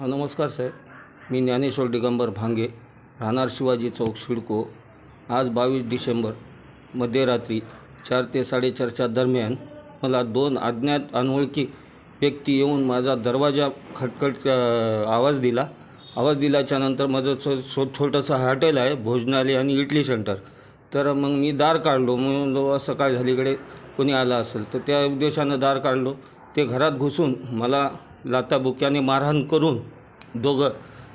हां नमस्कार साहेब. मी ज्ञानेश्वर दिगंबर भांगे. राहणार शिवाजी चौक शिडको. आज बावीस डिसेंबर मध्यरात्री चार ते साडेचारच्या दरम्यान मला दोन अज्ञात अनोळखी व्यक्ती येऊन माझा दरवाजा खटखट आवाज दिला. आवाज दिल्याच्यानंतर माझं छो छो छोटंसं हॉटेल आहे भोजनालय आणि इडली सेंटर. तर मग मी दार काढलो. म्हणून सकाळ झालीकडे कोणी आला असेल? तर त्या उद्देशानं दार काढलो. ते घरात घुसून मला लाताबुक्याने मारहाण करून दोघं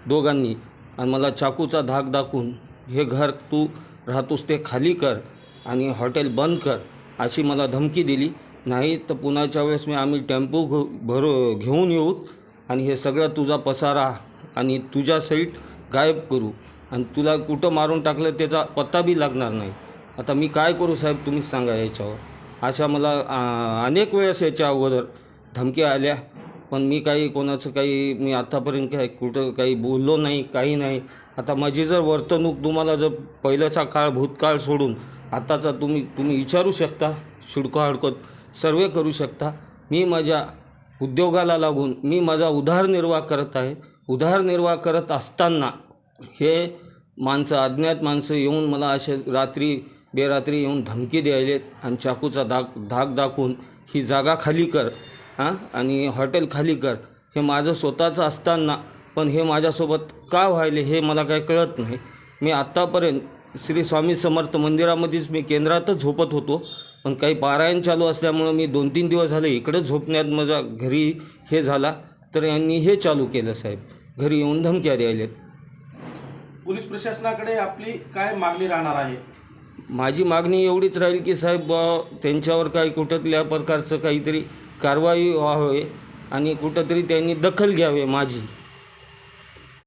दोघांनी आणि मला चाकूचा धाक दाखवून हे घर तू राहतोस ते खाली कर आणि हॉटेल बंद कर अशी मला धमकी दिली. नाही तर पुन्हाच्या वेळेस मी आम्ही टेम्पो घ भरो घेऊन येऊ आणि हे सगळं तुझा पसारा आणि तुझ्या साईट गायब करू आणि तुला कुठं मारून टाकलं त्याचा पत्ता बी लागणार नाही. आता मी काय करू साहेब तुम्हीच सांगा याच्यावर. अशा मला अनेक वेळेस याच्या अगोदर धमक्या आल्या. पण मी काही कोणाचं काही मी आत्तापर्यंत काय कुठं काही बोललो नाही काही नाही. आता माझी जर वर्तणूक तुम्हाला जर पहिल्याचा काळ भूतकाळ सोडून आत्ताचा तुम्ही तुम्ही विचारू शकता शिडको हडकत सर्वे करू शकता. मी माझ्या उद्योगाला लागून मी माझा उदारनिर्वाह करत आहे. उदारनिर्वाह करत असताना हे माणसं अज्ञात माणसं येऊन मला असे रात्री बेरात्री येऊन धमकी द्यायलेत आणि चाकूचा धाक धाक दाखवून ही जागा खाली कर. हां? आणि हॉटेल खाली कर. हे माझं स्वतःचं असताना पण हे माझ्यासोबत का व्हायले हे मला काही कळत नाही. मी आत्तापर्यंत श्री स्वामी समर्थ मंदिरामध्येच मी केंद्रातच झोपत होतो पण काही पारायण चालू असल्यामुळं मी दोन तीन दिवस झाले इकडंच झोपण्यात माझ्या घरी हे झाला. तर यांनी हे चालू केलं साहेब. घरी येऊन धमक्या द्यायलेत. पोलीस प्रशासनाकडे आपली काय मागणी राहणार आहे? माझी मागणी एवढीच राहील की साहेब त्यांच्यावर काही कुठल्या प्रकारचं काहीतरी कारवाई व्हावे आणि कुठंतरी त्यांनी दखल घ्यावे माझी.